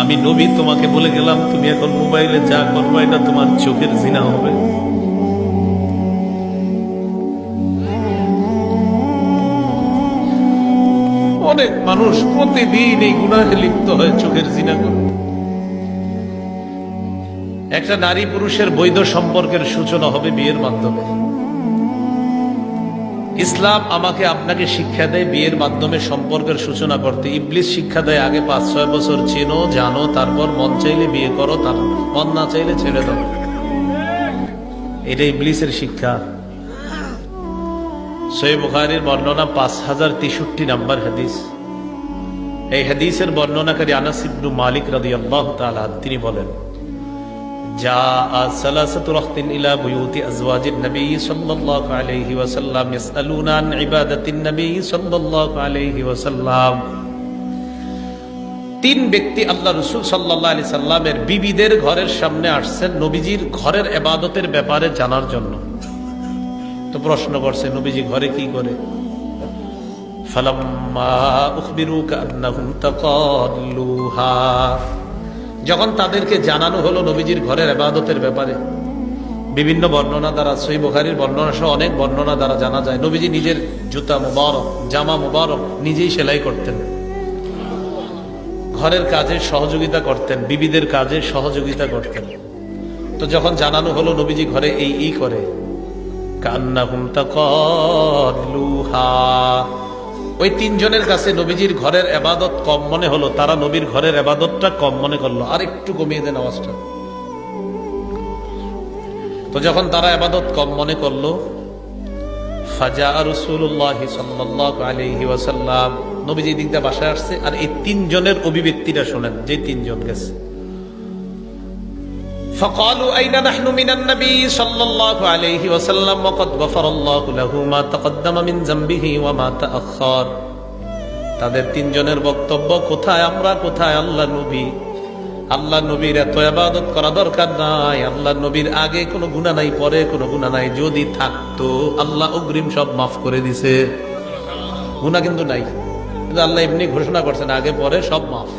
আমি নবী, তোমাকে বলে গেলাম, তুমি এখন মোবাইলে যা করব, এটা তোমার চোখের জিনা হবে। অনেক মানুষ প্রতিদিন এই গুণাহে লিপ্ত হয় চোখের জিনা করে। একটা নারী পুরুষের বৈধ সম্পর্কের সূচনা হবে বিয়ের মাধ্যমে। ইসলাম আমাকে আপনাকে শিক্ষা দেয়, বিয়ের মাধ্যমে সম্পর্কের সূচনা করতে। ইবলিস শিক্ষা দেয়, আগে পাঁচ, ছয় বছর চেনো, জানো, তারপর মন চাইলে বিয়ে করো, তার মন না চাইলে ছেড়ে দাও। এটা ইবলিসের শিক্ষা। সই বুখারির বর্ণনা পাঁচ হাজার তেষট্টি নাম্বার হাদিস। এই হাদিসের বর্ণনাকারী আনাস ইবনু মালিক রাদিয়াল্লাহু তাআলা তিনি বলেন جاء ثلاثة رهط إلى بيوت أزواج النبي صلى الله عليه وسلم يسألون عن عبادة النبي صلى الله عليه وسلم তিন ব্যক্তি আল্লাহ রসুল সাল্লাহ আলি সাল্লামের বিবিদের ঘরের সামনে আসছেন নবীজির ঘরের এবাদতের ব্যাপারে জানার জন্য তো প্রশ্ন করছে নবীজি ঘরে কি করে ফালাম্মা উখবিরুকা আন্নাহুম তাকাল্লুহা যখন তাদেরকে জানানো হলো নবীজির ঘরের আবাদতের ব্যাপারে, বিভিন্ন বর্ণনা দ্বারা সই বুখারির বর্ণনা সহ অনেক বর্ণনা দ্বারা জানা যায়, নবীজি নিজের জুতা মুবারক, জামা মুবারক নিজেই সেলাই করতেন। ঘরের কাজে সহযোগিতা করতেন, বিবিদের কাজে সহযোগিতা করতেন। তো যখন জানানো হলো নবীজি ঘরে এই ই করে, কান্নাহুম তাকাল্লুহা ওই তিনজনের কাছে নবীজির ঘরের এবাদত কম মনে হলো, তারা নবীর ঘরের এবাদতটা কম মনে করল। আর একটু কমিয়ে দেন আওয়াজটা। তো যখন তারা এবাদত কম মনে করল ফাজা রসুল্লাহ সাল্লাহ ওয়াসাল্লাম, নবীজি দিক দিয়ে বাসায় আসছে, আর এই তিনজনের অভিব্যক্তিটা শোনেন, যে তিনজন গেছে। فقالوا أين نحن من النبي صلى الله عليه وسلم وقد غفر الله له ما تقدم من ذنبه وما تأخر তাদের তিনজনের বক্তব্য কোথায় আমরা কোথায় আল্লাহ নবী আল্লাহ নবীর এত আবাদত করা দরকার নাই আল্লাহ নবীর আগে কোনো গুণা নাই পরে কোনো গুণা নাই যদি থাকতো আল্লাহ অগ্রিম সব মাফ করে দিছে গুণা কিন্তু নাই কিন্তু আল্লাহ এমনি ঘোষণা করছেন আগে পরে সব মাফ